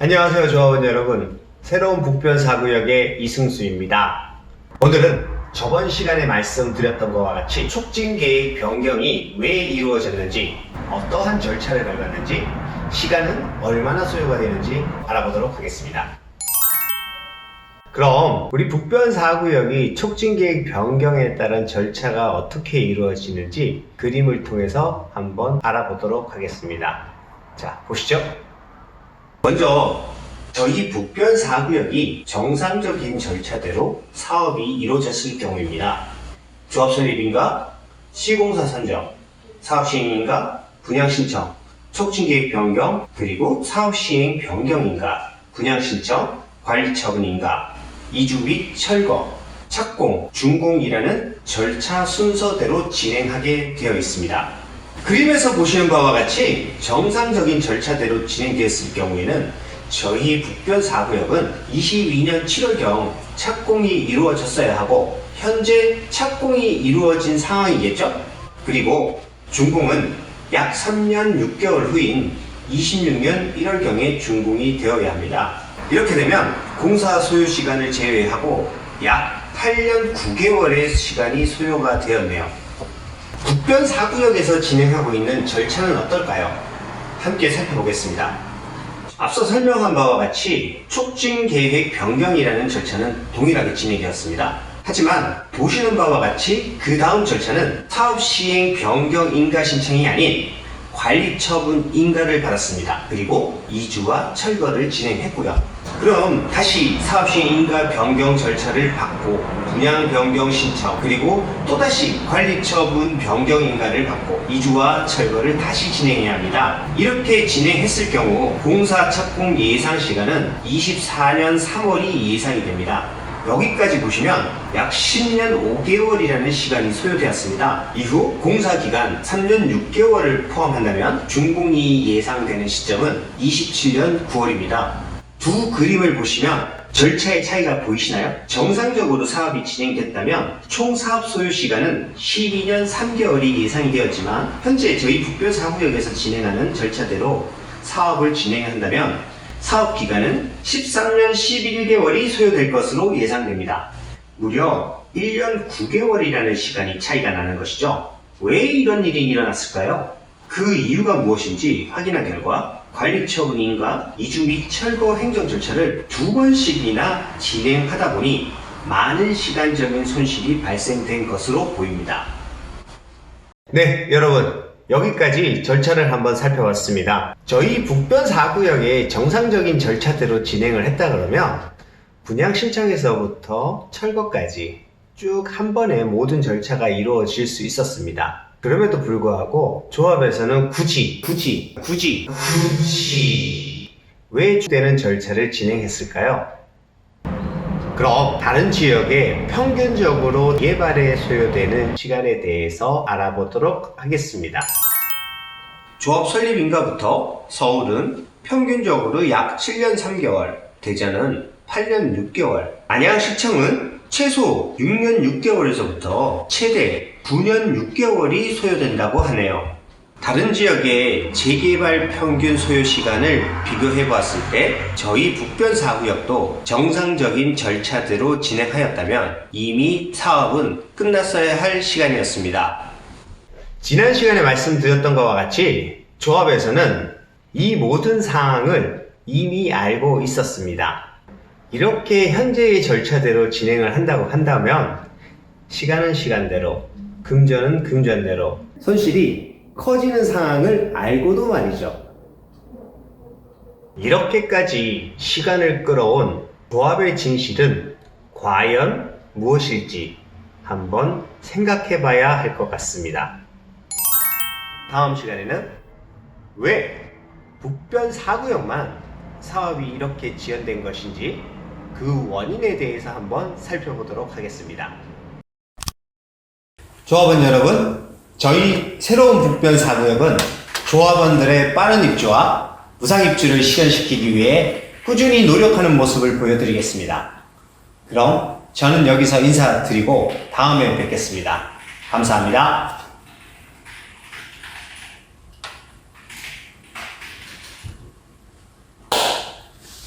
안녕하세요 조합원 여러분. 새로운 북변 4구역의 이승수입니다. 오늘은 저번 시간에 말씀드렸던 것과 같이 촉진 계획 변경이 왜 이루어졌는지 어떠한 절차를 밟았는지 시간은 얼마나 소요가 되는지 알아보도록 하겠습니다. 그럼 우리 북변 4구역이 촉진 계획 변경에 따른 절차가 어떻게 이루어지는지 그림을 통해서 한번 알아보도록 하겠습니다. 자 보시죠 먼저 저희 북변 4구역이 정상적인 절차대로 사업이 이루어졌을 경우입니다. 조합 설립인가, 시공사 선정, 사업 시행인가, 분양 신청, 촉진 계획 변경, 그리고 사업 시행 변경인가, 분양 신청, 관리 처분인가, 이주 및 철거, 착공, 준공이라는 절차 순서대로 진행하게 되어 있습니다. 그림에서 보시는 바와 같이 정상적인 절차대로 진행되었을 경우에는 저희 북변 4구역은 22년 7월경 착공이 이루어졌어야 하고 현재 착공이 이루어진 상황이겠죠? 그리고 준공은 약 3년 6개월 후인 26년 1월경에 준공이 되어야 합니다. 이렇게 되면 공사 소요 시간을 제외하고 약 8년 9개월의 시간이 소요가 되었네요. 북변 4구역에서 진행하고 있는 절차는 어떨까요? 함께 살펴보겠습니다. 앞서 설명한 바와 같이 촉진 계획 변경이라는 절차는 동일하게 진행되었습니다. 하지만 보시는 바와 같이 그 다음 절차는 사업 시행 변경 인가 신청이 아닌 관리 처분 인가를 받았습니다. 그리고 이주와 철거를 진행했고요. 그럼 다시 사업 시행 인가 변경 절차를 받고 분양 변경 신청 그리고 또다시 관리 처분 변경 인가를 받고 이주와 철거를 다시 진행해야 합니다. 이렇게 진행했을 경우 공사 착공 예상 시간은 24년 3월이 예상이 됩니다. 여기까지 보시면 약 10년 5개월이라는 시간이 소요되었습니다. 이후 공사 기간 3년 6개월을 포함한다면 준공이 예상되는 시점은 27년 9월입니다. 두 그림을 보시면 절차의 차이가 보이시나요? 정상적으로 사업이 진행됐다면 총 사업 소요 시간은 12년 3개월이 예상이 되었지만 현재 저희 북변 사구역에서 진행하는 절차대로 사업을 진행한다면 사업 기간은 13년 11개월이 소요될 것으로 예상됩니다. 무려 1년 9개월이라는 시간이 차이가 나는 것이죠. 왜 이런 일이 일어났을까요? 그 이유가 무엇인지 확인한 결과 관리 처분인가 이주 및 철거 행정 절차를 두 번씩이나 진행하다 보니 많은 시간적인 손실이 발생된 것으로 보입니다. 네, 여러분. 여기까지 절차를 한번 살펴봤습니다. 저희 북변 4구역의 정상적인 절차대로 진행을 했다 그러면 분양 신청에서부터 철거까지 쭉 한 번에 모든 절차가 이루어질 수 있었습니다. 그럼에도 불구하고 조합에서는 굳이, 굳이, 굳이, 굳이 왜 되는 절차를 진행했을까요? 그럼 다른 지역의 평균적으로 개발에 소요되는 시간에 대해서 알아보도록 하겠습니다. 조합 설립인가부터 서울은 평균적으로 약 7년 3개월, 대전은 8년 6개월, 안양시청은 최소 6년 6개월에서부터 최대 9년 6개월이 소요된다고 하네요. 다른 지역의 재개발 평균 소요 시간을 비교해 보았을 때 저희 북변 4구역도 정상적인 절차대로 진행하였다면 이미 사업은 끝났어야 할 시간이었습니다. 지난 시간에 말씀드렸던 것과 같이 조합에서는 이 모든 사항을 이미 알고 있었습니다. 이렇게 현재의 절차대로 진행을 한다고 한다면 시간은 시간대로, 금전은 금전대로 손실이 커지는 상황을 알고도 말이죠. 이렇게까지 시간을 끌어온 조합의 진실은 과연 무엇일지 한번 생각해 봐야 할 것 같습니다. 다음 시간에는 왜 북변 4구역만 사업이 이렇게 지연된 것인지 그 원인에 대해서 한번 살펴보도록 하겠습니다. 조합원 여러분, 저희 새로운 북변 4구역은 조합원들의 빠른 입주와 무상 입주를 실현시키기 위해 꾸준히 노력하는 모습을 보여드리겠습니다. 그럼 저는 여기서 인사드리고 다음에 뵙겠습니다. 감사합니다.